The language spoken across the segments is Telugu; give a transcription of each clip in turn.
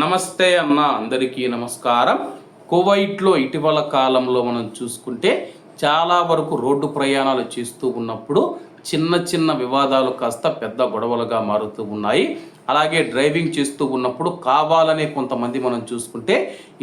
నమస్తే అన్న అందరికీ నమస్కారం. కువైట్లో ఇటీవల కాలంలో మనం చూసుకుంటే చాలా వరకు రోడ్డు ప్రయాణాలు చేస్తూ ఉన్నప్పుడు చిన్న చిన్న వివాదాలు కాస్త పెద్ద గొడవలుగా మారుతూ ఉన్నాయి. అలాగే డ్రైవింగ్ చేస్తూ ఉన్నప్పుడు కావాలనే కొంతమంది మనం చూసుకుంటే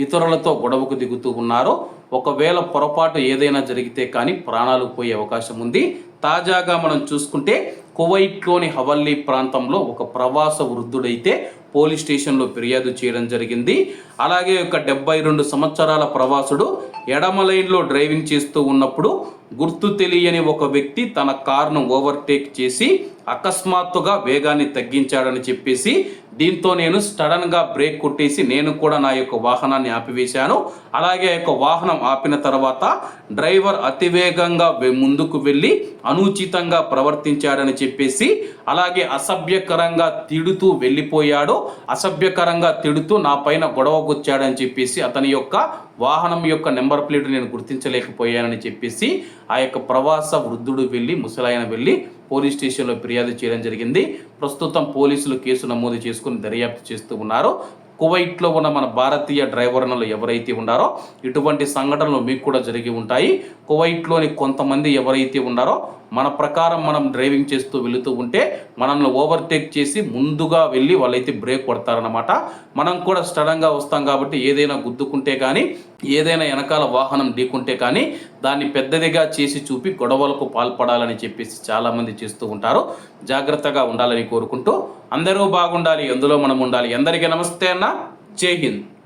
ఇతరులతో గొడవకు దిగుతూ ఉన్నారు. ఒకవేళ పొరపాటు ఏదైనా జరిగితే కానీ ప్రాణాలు పోయే అవకాశం ఉంది. తాజాగా మనం చూసుకుంటే కువైట్లోని హవల్లీ ప్రాంతంలో ఒక ప్రవాస వృద్ధుడైతే పోలీస్ స్టేషన్లో ఫిర్యాదు చేయడం జరిగింది. అలాగే ఒక డెబ్బై రెండు సంవత్సరాల ప్రవాసుడు ఎడమ లైన్లో డ్రైవింగ్ చేస్తూ ఉన్నప్పుడు గుర్తు తెలియని ఒక వ్యక్తి తన కారును ఓవర్టేక్ చేసి అకస్మాత్తుగా వేగాన్ని తగ్గించాడని చెప్పేసి దీంతో నేను సడన్గా బ్రేక్ కొట్టేసి నేను కూడా నా యొక్క వాహనాన్ని ఆపివేశాను. అలాగే ఆ యొక్క వాహనం ఆపిన తర్వాత డ్రైవర్ అతివేగంగా ముందుకు వెళ్ళి అనుచితంగా ప్రవర్తించాడని చెప్పేసి అలాగే అసభ్యకరంగా తిడుతూ వెళ్ళిపోయాడు. అసభ్యకరంగా తిడుతూ నా పైన గొడవకొచ్చాడని చెప్పేసి అతని యొక్క వాహనం యొక్క నెంబర్ ప్లేట్ నేను గుర్తించలేకపోయానని చెప్పేసి ఆ యొక్క ప్రవాస వృద్ధుడు వెళ్ళి ముసలాయన వెళ్ళి పోలీస్ స్టేషన్లో ఫిర్యాదు చేయడం జరిగింది. ప్రస్తుతం పోలీసులు కేసు నమోదు చేసుకుని దర్యాప్తు చేస్తూ ఉన్నారు. కువైట్లో ఉన్న మన భారతీయ డ్రైవర్లు ఎవరైతే ఉన్నారో ఇటువంటి సంఘటనలు మీకు కూడా జరిగి ఉంటాయి. కువైట్లోని కొంతమంది ఎవరైతే ఉన్నారో మన ప్రకారం మనం డ్రైవింగ్ చేస్తూ వెళుతూ ఉంటే మనల్ని ఓవర్టేక్ చేసి ముందుగా వెళ్ళి వాళ్ళైతే బ్రేక్ కొడతారనమాట మనం కూడా సడన్గా వస్తాం కాబట్టి ఏదైనా గుద్దుకుంటే కానీ ఏదైనా వెనకాల వాహనం ఢీకుంటే కానీ దాన్ని పెద్దదిగా చేసి చూపి గొడవలకు పాల్పడాలని చెప్పేసి చాలామంది చేస్తూ ఉంటారు. జాగ్రత్తగా ఉండాలని కోరుకుంటూ అందరూ బాగుండాలి ఎందులో మనం ఉండాలి. అందరికీ నమస్తే అన్న. జై హింద్.